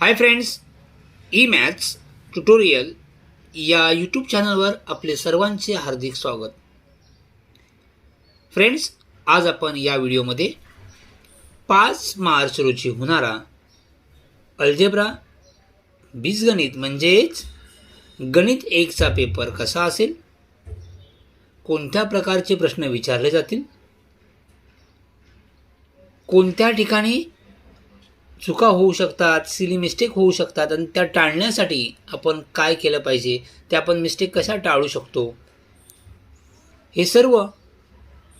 Hi friends E maths tutorial या YouTube चॅनलवर आपले सर्वांचे हार्दिक स्वागत. फ्रेंड्स आज आपण या व्हिडिओमध्ये पाच मार्च रोजी होणारा अल्जेब्रा बीजगणित म्हणजेच गणित एकचा पेपर कसा असेल? कोणत्या प्रकारचे प्रश्न विचारले जातील? कोणत्या ठिकाणी चुका होऊ शकतात सिली मिस्टेक होऊ शकतात आणि त्या टाळण्यासाठी आपण काय केलं पाहिजे ते आपण मिस्टेक कशा टाळू शकतो? हे सर्व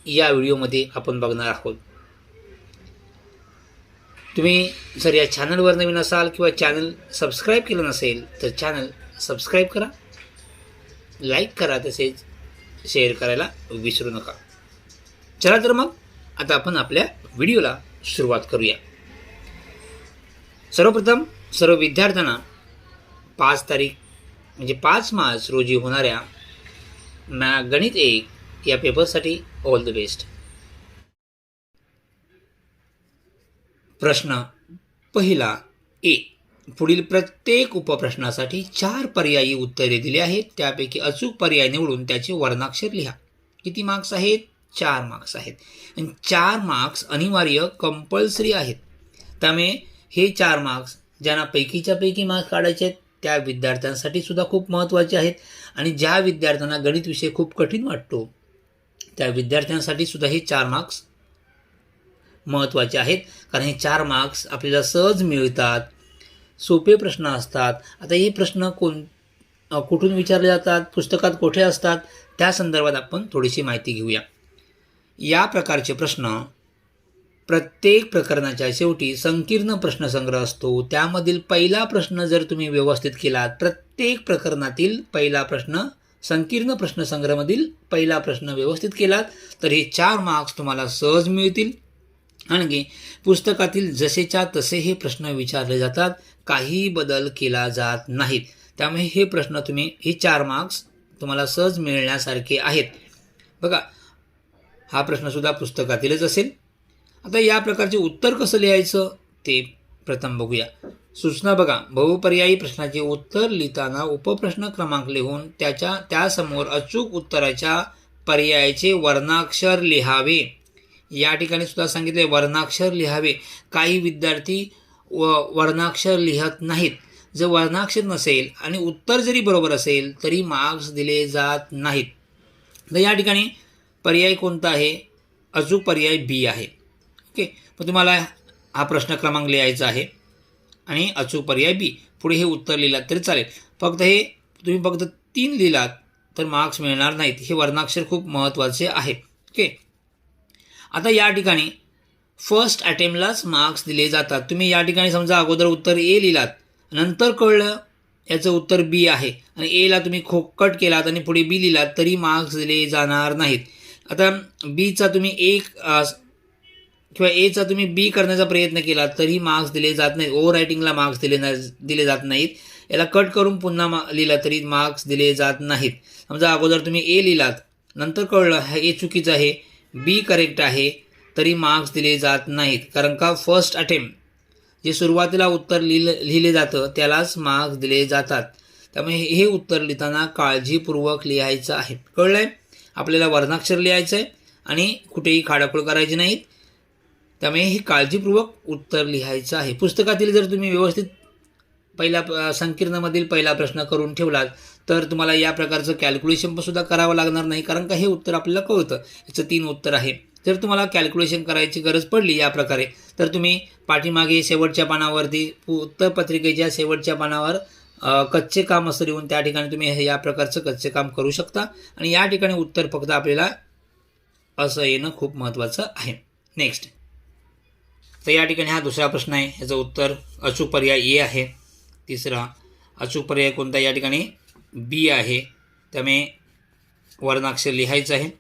या व्हिडिओमध्ये आपण बघणार आहोत. तुम्ही जर या चॅनलवर नवीन असाल किंवा चॅनल सबस्क्राईब केलं नसेल तर चॅनल सबस्क्राईब करा. लाईक करा तसेच शेअर करायला विसरू नका. चला तर मग आता आपण आपल्या व्हिडिओला सुरुवात करूया. सर्वप्रथम सर्व विद्यार्थ्यांना पाच तारीख म्हणजे पाच मार्च रोजी होणाऱ्या मॅ गणित एक या पेपरसाठी ऑल द बेस्ट प्रश्न पहिला ए. पुढील प्रत्येक उपप्रश्नासाठी चार पर्यायी उत्तरे दिली आहेत. त्यापैकी अचूक पर्याय निवडून त्याचे वर्णाक्षर लिहा. किती मार्क्स आहेत? चार मार्क्स आहेत. आणि चार मार्क्स अनिवार्य कंपल्सरी आहेत. त्यामुळे हे चार मार्क्स ज्यांना पैकीच्या पैकी मार्क्स काढायचे आहेत त्या विद्यार्थ्यांसाठी सुद्धा खूप महत्त्वाचे आहेत. आणि ज्या विद्यार्थ्यांना गणित विषय खूप कठीण वाटतो त्या विद्यार्थ्यांसाठी सुद्धा हे चार मार्क्स महत्त्वाचे आहेत. कारण हे चार मार्क्स आपल्याला सहज मिळतात सोपे प्रश्न असतात. आता हे प्रश्न कोण कुठून विचारले जातात पुस्तकात कुठे असतात त्या संदर्भात आपण थोडीशी माहिती घेऊया. या प्रकारचे प्रश्न प्रत्येक प्रकरणाच्या शेवटी संकीर्ण प्रश्नसंग्रह असतो. त्यामधील पहिला प्रश्न जर तुम्ही व्यवस्थित केलात प्रत्येक प्रकरणातील पहिला प्रश्न संकीर्ण प्रश्नसंग्रहामधील पहिला प्रश्न व्यवस्थित केलात तर हे चार मार्क्स तुम्हाला सहज मिळतील. आणखी पुस्तकातील जसेच्या तसे हे प्रश्न विचारले जातात काही बदल केला जात नाहीत. त्यामुळे हे प्रश्न तुम्ही हे चार मार्क्स तुम्हाला सहज मिळण्यासारखे आहेत. बघा हा प्रश्नसुद्धा पुस्तकातीलच असेल. आता या प्रकारचे उत्तर कसं लिहायचं? ते प्रथम बघूया. सूचना बघा. बहुपर्यायी प्रश्नाचे उत्तर लिहिताना उपप्रश्न क्रमांक लिहून त्याच्या त्यासमोर अचूक उत्तराच्या पर्यायाचे वर्णाक्षर लिहावे. या ठिकाणी सुद्धा सांगितले वर्णाक्षर लिहावे. काही विद्यार्थी व वर्णाक्षर लिहत नाहीत. जर वर्णाक्षर नसेल आणि उत्तर जरी बरोबर असेल तरी मार्क्स दिले जात नाहीत. तर या ठिकाणी पर्याय कोणता आहे? अचूक पर्याय बी आहे. ओके. मग तुम्हाला हा प्रश्न क्रमांक लिहायचा आहे. आणि अचूक पर्याय बी. पुढे हे उत्तर लिहिलात तरी चालेल. फक्त हे तुम्ही फक्त तीन लिहिलात तर मार्क्स मिळणार नाहीत. हे वर्णाक्षर खूप महत्त्वाचे आहे. ओके. आता या ठिकाणी फर्स्ट अटेम्प्टलाच मार्क्स दिले जातात. तुम्ही या ठिकाणी समजा अगोदर उत्तर ए लिहिलात. नंतर कळलं याचं उत्तर बी आहे. आणि एला तुम्ही खोकट केलात आणि पुढे बी लिहिलात तरी मार्क्स दिले जाणार नाहीत. आता बीचा तुम्ही एक किंवा एचा तुम्ही बी करण्याचा प्रयत्न केला तरी मार्क्स दिले जात नाहीत. ओव्हर रायटिंगला मार्क्स दिले ना दिले जात नाहीत. याला कट करून पुन्हा मा लिहिला तरी मार्क्स दिले जात नाहीत. समजा अगोदर तुम्ही ए लिहिलात नंतर कळलं हा ए चुकीचं आहे बी करेक्ट आहे तरी मार्क्स दिले जात नाहीत. कारण का फर्स्ट अटेम्प्ट जे सुरुवातीला उत्तर लिहिलं लिहिले जातं त्यालाच मार्क्स दिले जातात. त्यामुळे हे उत्तर लिहिताना काळजीपूर्वक लिहायचं आहे. कळलं आहे आपल्याला वर्णाक्षर लिहायचं आहे आणि कुठेही खाडाखोड करायची नाहीत. त्यामुळे हे काळजीपूर्वक उत्तर लिहायचं आहे. पुस्तकातील जर तुम्ही व्यवस्थित पहिला प- संकीर्णमधील पहिला प्रश्न करून ठेवलात तर तुम्हाला या प्रकारचं कॅल्क्युलेशन पण सुद्धा करावं लागणार नाही कारण का हे उत्तर आपल्याला कळतं. याचं तीन उत्तर आहे. जर तुम्हाला कॅल्क्युलेशन करायची गरज पडली या प्रकारे तर तुम्ही पाठीमागे शेवटच्या पानावरती उत्तरपत्रिकेच्या शेवटच्या पानावर कच्चे काम असं लिहून त्या ठिकाणी तुम्ही हे या प्रकारचं कच्चे काम करू शकता. आणि या ठिकाणी उत्तर फक्त आपल्याला असं येणं खूप महत्त्वाचं आहे. नेक्स्ट तर या ठिकाणी हा दुसरा प्रश्न आहे. याचं उत्तर अचूक पर्याय ए आहे. तिसरा अचूक पर्याय कोणता? या ठिकाणी बी आहे. त्यामुळे वर्णाक्षर लिहायचं आहे.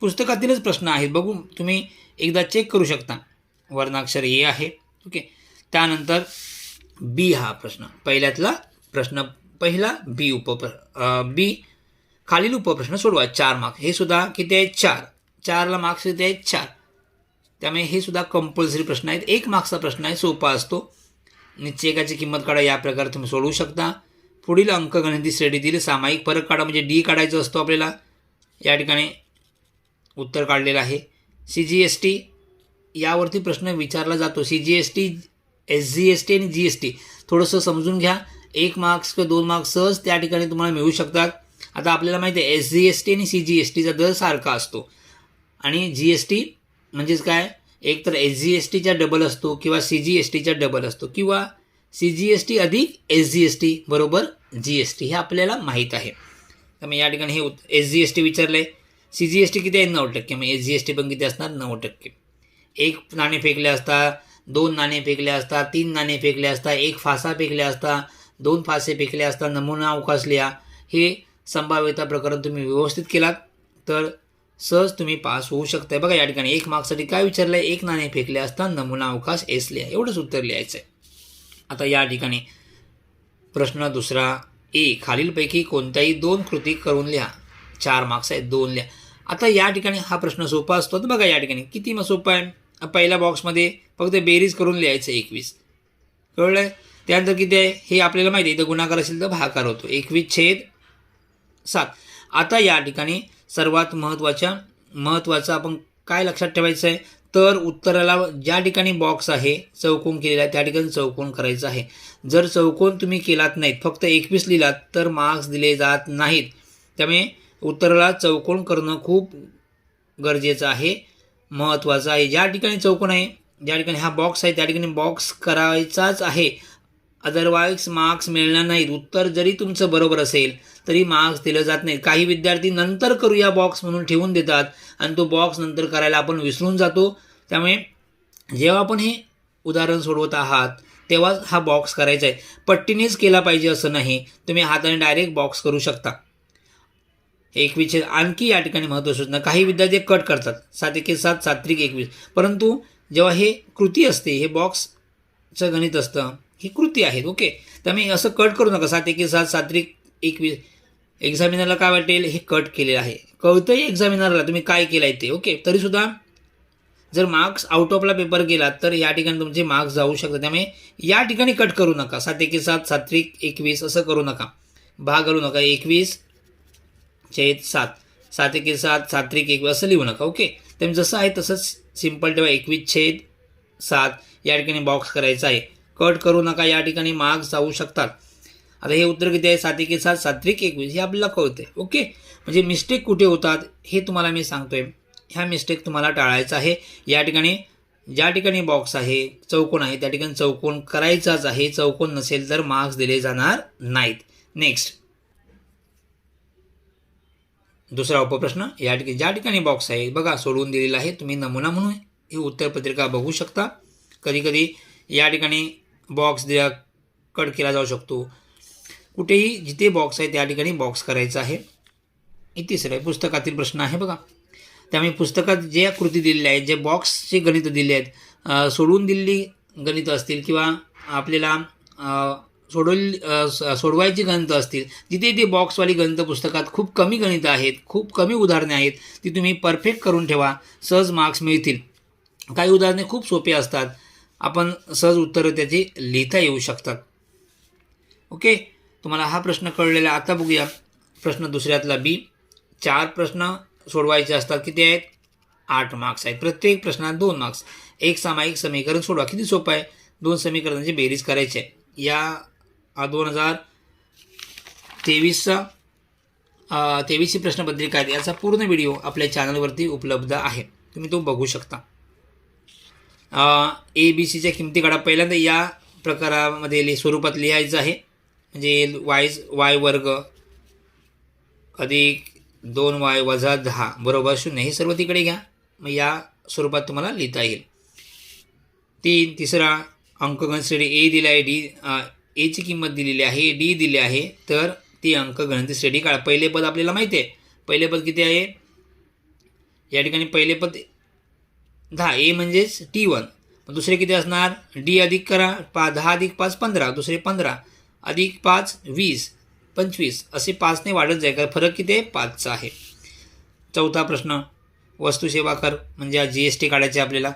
पुस्तकातीलच प्रश्न आहेत. बघू तुम्ही एकदा चेक करू शकता. वर्णाक्षर ए आहे. ओके. त्यानंतर बी हा प्रश्न. पहिल्यातला प्रश्न पहिला बी उपप्र बी खालील उपप्रश्न सोडवा. चार मार्क्स हे सुद्धा किती आहे? चार. चारला मार्क्स किती आहेत चार. त्यामुळे हे सुद्धा कंपल्सरी प्रश्न आहेत. एक मार्क्सचा प्रश्न आहे सोपा असतो. निश्चयकाची किंमत काढा या प्रकारे तुम्ही सोडवू शकता. पुढील अंकगणिती श्रेणी दिली. सामायिक फरक काढा म्हणजे डी काढायचं असतो आपल्याला. या ठिकाणी उत्तर काढलेलं आहे. सी जी एस टी यावरती प्रश्न विचारला जातो. C G S T S G S T आणि जी एस टी थोडंसं समजून घ्या. एक मार्क्स किंवा दोन मार्क्स सहज त्या ठिकाणी तुम्हाला मिळू शकतात. आता आपल्याला माहिती आहे एस जी एस टी आणि सी जी एस टीचा दर सारखा असतो. आणि जी एस टी म्हणजेच काय? एक तर एस जी एस टीचा डबल असतो किंवा सी जी एस टीचा डबल असतो किंवा सी जी एस टी अधिक एस जी एस टी बरोबर जी एस टी हे आपल्याला माहीत आहे. तर मग या ठिकाणी हे एस जी एस टी विचारलं आहे सी जी एस टी किती आहे? नऊ टक्के. मग एस जी एस टी पण किती असणार? नऊ टक्के. एक नाणे फेकले असता दोन नाणे फेकले असता तीन नाणे फेकले असता एक फासा फेकले असता दोन फासे फेकले असता नमुना उकासल्या हे संभाव्यता प्रकरण तुम्ही व्यवस्थित केलात. तर सहज तुम्ही पास होऊ शकताय. बघा या ठिकाणी एक मार्क्ससाठी काय विचारलं आहे एक नाणे फेकले असता नमुना अवकाश एस लिहा. एवढंच उत्तर लिहायचं आहे आता या ठिकाणी प्रश्न दुसरा ए खालीलपैकी कोणत्याही दोन कृती करून लिहा. चार मार्क्स आहेत दोन लिहा. आता या ठिकाणी हा प्रश्न सोपा असतो. तर बघा या ठिकाणी किती मग सोपा आहे? पहिल्या बॉक्समध्ये फक्त बेरीज करून लिहायचं एकवीस. कळलं आहे त्यानंतर किती आहे? हे आपल्याला माहिती आहे. इथं गुणाकार असेल तर भाकार होतो. एकवीस छेद सात. आता या ठिकाणी सर्वात महत्त्वाच्या महत्त्वाचं आपण काय लक्षात ठेवायचं आहे तर उत्तराला ज्या ठिकाणी बॉक्स आहे चौकोन केलेला आहे त्या ठिकाणी चौकोन करायचं आहे. जर चौकोन तुम्ही केलात नाहीत फक्त एकवीस लिहिलात तर मार्क्स दिले जात नाहीत. त्यामुळे उत्तराला चौकोन करणं खूप गरजेचं आहे महत्त्वाचं आहे. ज्या ठिकाणी चौकोन आहे ज्या ठिकाणी हा बॉक्स आहे त्या ठिकाणी बॉक्स करायचाच आहे. अदरवाईज मार्क्स मिळणार नाहीत. उत्तर जरी तुमचं बरोबर असेल तरी मार्क्स दिलं जात नाहीत. काही विद्यार्थी नंतर करूया बॉक्स म्हणून ठेवून देतात आणि तो बॉक्स नंतर करायला आपण विसरून जातो. त्यामुळे जेव्हा आपण हे उदाहरण सोडवत आहात तेव्हाच हा बॉक्स करायचा आहे. पट्टीनेच केला पाहिजे असं नाही. तुम्ही हाताने डायरेक्ट बॉक्स करू शकता. एकवीस आणखी या ठिकाणी महत्त्व सूचना. काही विद्यार्थी कट करतात. सात एके सात सात्विक एकवीस. परंतु जेव्हा हे कृती असते हे बॉक्सचं गणित असतं ही कृती आहेत ओके. त्यामुळे असं कट करू नका. सात एके सात सात्रिक एकवीस. एक्झामिनरला काय वाटेल? हे कट केलेलं आहे. कळतंही एक्झामिनरला तुम्ही काय केलं आहे ते ओके. तरीसुद्धा जर मार्क्स आउट ऑफला पेपर गेला तर या ठिकाणी तुमचे मार्क्स जाऊ शकतात. त्यामुळे या ठिकाणी कट करू नका. सात एके सात सात्रिक एकवीस असं करू नका. भाग करू नका. एकवीस छेद सात. सात एके सात सात्रिक एकवीस असं लिहू नका ओके. त्यामुळे जसं आहे तसंच सिंपल ठेवा. एकवीस छेद सात. या ठिकाणी बॉक्स करायचा आहे. कट करू नका या ठिकाणी मार्क्स जाऊ शकतात. आता हे उत्तर किती आहे? सात एके सात सात एकवीस हे आपल्याला कळते ओके? म्हणजे मिस्टेक कुठे होतात हे तुम्हाला मी सांगतोय. ह्या मिस्टेक तुम्हाला टाळायचं आहे. या ठिकाणी ज्या ठिकाणी बॉक्स आहे चौकोन आहे त्या ठिकाणी चौकोन करायचाच आहे. चौकोन नसेल तर मार्क्स दिले जाणार नाहीत. नेक्स्ट दुसरा उपप्रश्न या ठिकाणी ज्या ठिकाणी बॉक्स आहे बघा सोडवून दिलेला आहे. तुम्ही नमुना म्हणून ही उत्तरपत्रिका बघू शकता. कधी कधी या ठिकाणी बॉक्स द्या कट केला जाऊ शकतो. कुठेही जिथे बॉक्स आहे त्या ठिकाणी बॉक्स करायचा आहे. हे तिसरं आहे पुस्तकातील प्रश्न आहे बघा. त्यामुळे पुस्तकात ज्या कृती दिलेल्या आहेत जे बॉक्सचे गणितं दिले आहेत सोडवून दिलेली गणितं असतील किंवा आपल्याला सोडवली सोडवायची गणितं असतील जिथे ते बॉक्सवाली गणितं पुस्तकात खूप कमी गणितं आहेत खूप कमी उदाहरणे आहेत ती तुम्ही परफेक्ट करून ठेवा. सहज मार्क्स मिळतील. काही उदाहरणे खूप सोपे असतात. आपण सहज उत्तरं त्याची लिहिता येऊ शकतात. ओके तुम्हाला हा प्रश्न कळलेला आता बघूया. प्रश्न दुसऱ्यातला बी चार प्रश्न सोडवायचे असतात किती आहेत? आठ मार्क्स आहेत. प्रत्येक प्रश्नात दोन मार्क्स एक सामायिक समीकरण सोडवा. किती सोपं आहे? दोन समीकरणांची बेरीज करायची आहे. या दोन हजार तेवीसचा तेवीसची प्रश्नपत्रिका आहे याचा पूर्ण व्हिडिओ आपल्या चॅनलवरती उपलब्ध आहे. तुम्ही तो बघू शकता. ए बी सीच्या किमती काढा. पहिल्यांदा या प्रकारामध्ये लि स्वरूपात लिहायचं आहे. म्हणजे वायज वाय वर्ग अधिक दोन वाय वजा दहा बरोबर शून्य. हे सर्व तिकडे घ्या. मग या स्वरूपात तुम्हाला लिहिता येईल. तीन तिसरा अंकगणित ए दिला आहे डी एची किंमत दिलेली आहे डी दिली आहे. तर ती अंकगणित श्रेणी काढा. पहिले पद आपल्याला माहिती आहे. पहिले पद किती आहे? या ठिकाणी पहिले पद दहा. ए म्हणजेच टी वन दुसरे किती असणार? डी अधिक करा. पा दहा अधिक पाच पंधरा. दुसरे पंधरा. अधिक पाच वीस. पंचवीस. असे पाचने वाढत जाईल. कारण फरक किती आहे? पाचचा आहे. चौथा प्रश्न. वस्तू सेवा कर. म्हणजे हा जी एस टी काढायचे आपल्याला.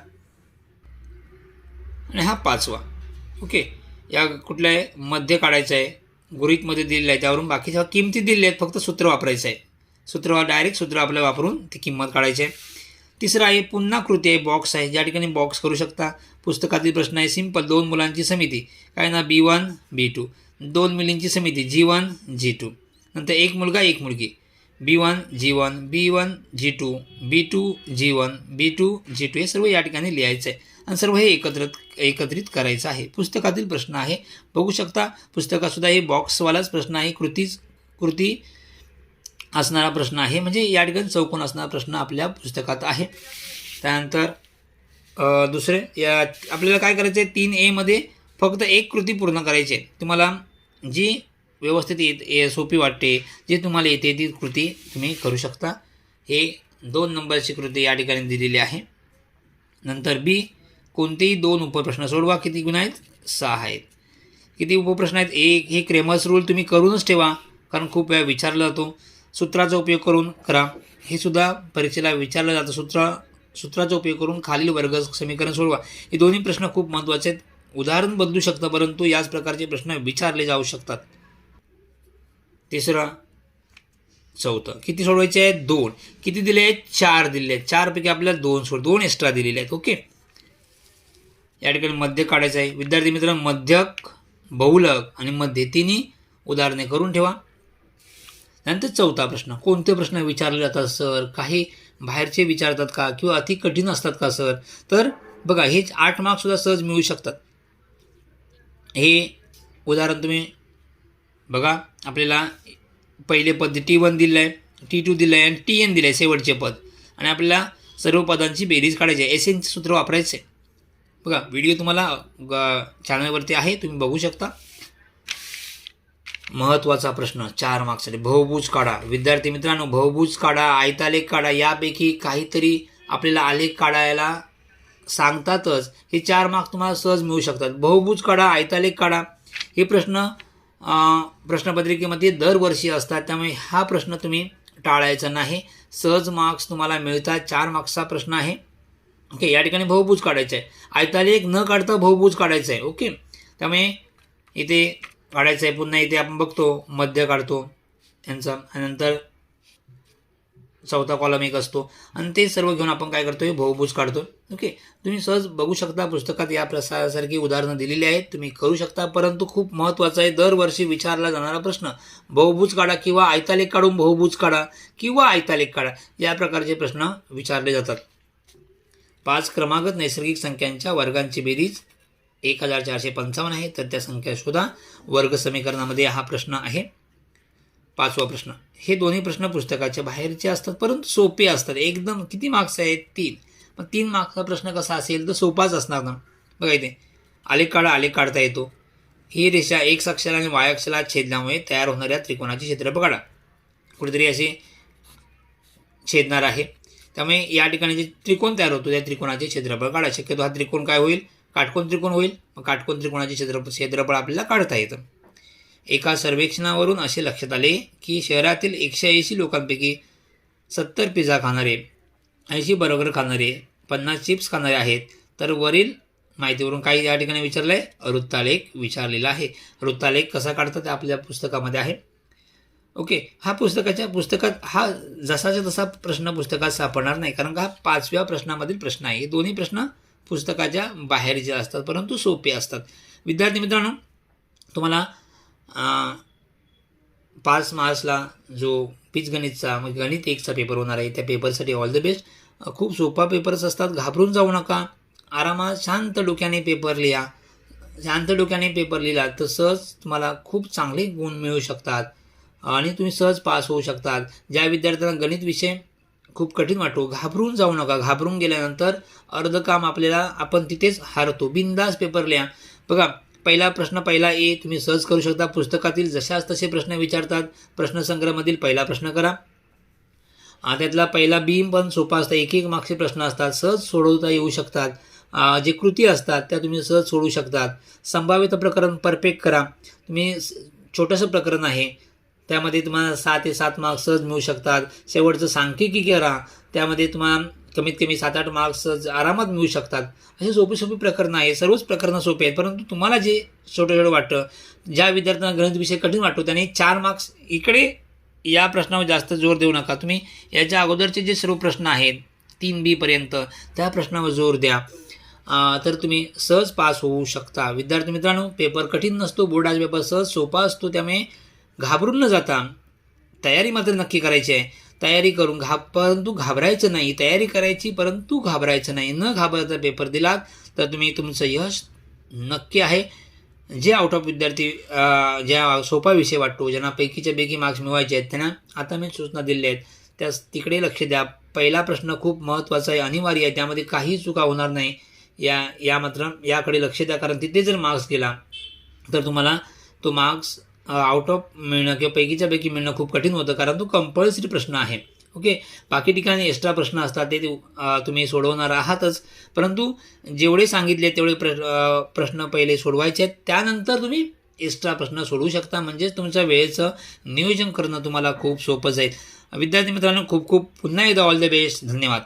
आणि हा पाचवा. ओके. या कुठल्या आहे? मध्य काढायचं आहे. गुरीतमध्ये दिलेलं आहे. त्यावरून बाकीच्या किमती दिलेल्या आहेत. फक्त सूत्र वापरायचं आहे. सूत्र डायरेक्ट सूत्र आपल्याला वापरून ती किंमत काढायची आहे. तिसरं आहे पुन्हा कृती आहे बॉक्स आहे. ज्या ठिकाणी बॉक्स करू शकता. पुस्तकातील प्रश्न आहे सिंपल दोन मुलांची समिती. काय ना बी वन बी टू दोन मुलींची समिती जी वन जी टू नंतर एक मुलगा एक मुलगी. B one G one B one G two B two G one B two G two हे सर्व या ठिकाणी लिहायचं आहे आणि सर्व हे एकत्रित एकत्रित करायचं आहे. पुस्तकातील प्रश्न आहे. बघू शकता पुस्तकातसुद्धा हे बॉक्सवालाच प्रश्न आहे. कृतीच कृती असणारा प्रश्न आहे. म्हणजे या ठिकाणी चौकोन असणारा प्रश्न आपल्या पुस्तकात आहे. त्यानंतर दुसरे या आपल्याला काय करायचं आहे तीन एमध्ये फक्त एक कृती पूर्ण करायची आहे. तुम्हाला जी व्यवस्थित येत ए सोपी वाटते जे तुम्हाला येते ती कृती तुम्ही करू शकता. हे दोन नंबरची कृती या ठिकाणी दिलेली आहे. नंतर बी कोणतेही दोन उपप्रश्न सोडवा. किती गुण आहेत? सहा आहेत. किती उपप्रश्न आहेत? एक हे क्रेमर्स रूल तुम्ही करूनच ठेवा. कारण खूप वेळा विचारला जातो. सूत्राचा उपयोग करून करा. हे सुद्धा परीक्षेला विचारलं जातं. सूत्र सूत्राचा उपयोग करून खालील वर्ग समीकरण सोडवा. हे दोन्ही प्रश्न खूप महत्त्वाचे आहेत. उदाहरण बदलू शकतं परंतु याच प्रकारचे प्रश्न विचारले जाऊ शकतात. तिसरा चौथं. किती सोडवायचे आहेत? दोन. किती दिले आहेत? चार दिले आहेत. चारपैकी आपल्याला दोन सोड दोन एक्स्ट्रा दिलेले आहेत. ओके? या ठिकाणी मध्य काढायचं आहे. विद्यार्थी मित्र मध्यक बहुलक आणि मध्य तिन्ही उदाहरणे करून ठेवा. त्यानंतर चौथा प्रश्न. कोणते प्रश्न विचारले जातात सर? काही बाहेरचे विचारतात का? किंवा अति कठीण असतात का सर? तर बघा हे आठ मार्क्ससुद्धा सहज मिळू शकतात. हे उदाहरण तुम्ही बघा. आपल्याला पहिले पद टी वन दिलं आहे टी टू दिलं आहे आणि टी एन दिलं आहे शेवटचे पद. आणि आपल्याला सर्व पदांची बेरीज काढायची आहे. एस एनचे सूत्र वापरायचे. आहे बघा व्हिडिओ तुम्हाला ग- चॅनलवरती आहे. तुम्ही बघू शकता. महत्त्वाचा प्रश्न चार मार्क्ससाठी बहुभुज काढा. विद्यार्थी मित्रांनो बहुभुज काढा आयतालेख काढा यापैकी काहीतरी आपल्याला आलेख काढायला सांगतातच. हे चार मार्क्स तुम्हाला सहज मिळू शकतात. बहुभुज काढा आयतालेख काढा. हे प्रश्न प्रश्नपत्रिकेमध्ये दरवर्षी असतात. त्यामुळे हा प्रश्न तुम्ही टाळायचा नाही. सहज मार्क्स तुम्हाला मिळतात. चार मार्क्सचा प्रश्न आहे. ओके या ठिकाणी बहुभुज काढायचं आहे आयतालेख न काढता बहुभुज काढायचं आहे ओके त्यामुळे इथे काढायचं आहे. पुन्हा इथे आपण बघतो मध्य काढतो. त्यांचा आणि नंतर चौथा कॉलम एक असतो. आणि ते सर्व घेऊन आपण काय करतो बहुभुज काढतो ओके? तुम्ही सहज बघू शकता पुस्तकात या प्रसारासारखी उदाहरणं दिलेली आहेत. तुम्ही करू शकता परंतु खूप महत्त्वाचं आहे दरवर्षी विचारला जाणारा प्रश्न. बहुभुज काढा किंवा आयतालेख काढून बहुभुज काढा किंवा आयतालेख काढा या प्रकारचे प्रश्न विचारले जातात. पाच क्रमागत नैसर्गिक संख्यांच्या वर्गांची बेरीज. एक हजार चारशे पंचावन्न आहे तर त्या संख्या शोधा. वर्ग समीकरणामध्ये हा प्रश्न आहे. पाचवा प्रश्न. हे दोन्ही प्रश्न पुस्तकाच्या बाहेरचे असतात परंतु सोपे असतात. एकदम किती मार्क्स आहेत? तीन. मग तीन मार्क्सचा प्रश्न कसा असेल तर सोपाच असणार ना. बघा इथे. आलेख काढा आलेख काढता येतो. ही रेषा एक अक्षर आणि वाय अक्षराला छेदल्यामुळे तयार होणाऱ्या त्रिकोणाचे क्षेत्र काढा कुठेतरी असे छेदणार आहे. त्यामुळे या ठिकाणी जे त्रिकोण तयार होतो त्या त्रिकोणाचे क्षेत्रफळ काढा. शक्यतो हा त्रिकोण काय होईल? काटकोन त्रिकोण होईल. मग काटकोन त्रिकोणाचे क्षेत्रफळ क्षेत्रफळ आपल्याला काढता येतं. एका सर्वेक्षणावरून असे लक्षात आले की शहरातील एकशे ऐंशी लोकांपैकी सत्तर पिझ्झा खाणारे ऐंशी बर्गर खाणारे पन्नास चिप्स खाणारे आहेत. तर वरील माहितीवरून काही या ठिकाणी विचारलं आहे वृत्तालेख विचारलेला आहे. वृत्तालेख कसा काढतात ते आपल्या पुस्तकामध्ये आहे. ओके हा पुस्तकाच्या पुस्तकात हा जसाच्या तसा प्रश्न पुस्तकात सापडणार नाही. कारण का? हा पाचव्या प्रश्नामधील प्रश्न आहे. हे दोन्ही प्रश्न पुस्तकाच्या बाहेरचे असतात परंतु सोपे असतात. विद्यार्थी मित्रांनो तुम्हाला पाच मार्चला जो पीचगणितचा म्हणजे गणित एकचा पेपर होणार आहे त्या पेपरसाठी ऑल द बेस्ट खूप सोपा पेपर्स असतात घाबरून जाऊ नका. आरामात शांत डोक्याने पेपर लिहा. शांत डोक्याने पेपर लिहिला तर सहज तुम्हाला खूप चांगले गुण मिळू शकतात. आणि तुम्ही सहज पास होऊ शकतात. ज्या विद्यार्थ्यांना गणित विषय खूप कठीण वाटतो घाबरून जाऊ नका. घाबरून गेल्यानंतर अर्ध काम आपल्याला आपण तिथेच हारतो. बिंदास पेपर लिहा. बघा पहिला प्रश्न पहिला ए तुम्ही सहज करू शकता. पुस्तकातील जशाच तसे प्रश्न विचारतात. प्रश्नसंग्रहामधील पहिला प्रश्न करा. त्यातला पहिला बीम पण सोपा असतात एक एक मागचे प्रश्न असतात. सहज सोडवता येऊ शकतात. जे कृती असतात त्या तुम्ही सहज सोडवू शकतात. संभाव्यता प्रकरण परफेक्ट करा. तुम्ही स- छोटंसं प्रकरण आहे. त्यामध्ये तुम्हाला सहा ते सात मार्क्स सहज मिळू शकतात. शेवटचं सांख्यिकी करा. त्यामध्ये तुम्हाला कमीत कमी सात आठ मार्क्स आरामात मिळू शकतात. असे सोपी सोपी प्रकरणं आहे सर्वच प्रकरणं सोपी आहेत. परंतु तुम्हाला जे छोटं छोटं वाटतं ज्या विद्यार्थ्यांना गणित विषय कठीण वाटतो त्यांनी चार मार्क्स इकडे या प्रश्नावर जास्त जोर देऊ नका. तुम्ही याच्या अगोदरचे जे सर्व प्रश्न आहेत तीन बीपर्यंत त्या प्रश्नावर जोर द्या. तर तुम्ही सहज पास होऊ शकता. विद्यार्थी मित्रांनो पेपर कठीण नसतो बोर्डाचा पेपर सहज सोपा असतो. त्यामुळे घाबरून न जाता तयारी मात्र नक्की करायची आहे. तयारी करून घा परंतु घाबरायचं नाही. तयारी करायची परंतु घाबरायचं नाही. न घाबरता पेपर दिलात तर तुम्ही तुमचं यश नक्की आहे. जे आउट ऑफ विद्यार्थी ज्या सोपा विषय वाटतो ज्यांना पैकीच्या पैकी मार्क्स मिळवायचे आहेत त्यांना आता मी सूचना दिल्या आहेत. त्यास तिकडे लक्ष द्या. पहिला प्रश्न खूप महत्त्वाचा आहे अनिवार्य आहे. त्यामध्ये काही चुका होणार नाही. या या मात्र याकडे लक्ष द्या. कारण तिथे जर मार्क्स गेला तर तुम्हाला तो मार्क्स आउट ऑफ मिळणं किंवा पैकीच्या पैकी मिळणं खूप कठीण होतं कारण तो कंपल्सरी प्रश्न आहे. ओके बाकी ठिकाणी एक्स्ट्रा प्रश्न असतात ते तुम्ही सोडवणार आहातच. परंतु जेवढे सांगितले तेवढे प्र प्रश्न पहिले सोडवायचे आहेत. त्यानंतर तुम्ही एक्स्ट्रा प्रश्न सोडवू शकता. म्हणजेच तुमच्या वेळेचं नियोजन करणं तुम्हाला खूप सोपं जाईल. विद्यार्थी मित्रांनो खूप खूप पुन्हा एकदा ऑल द बेस्ट धन्यवाद.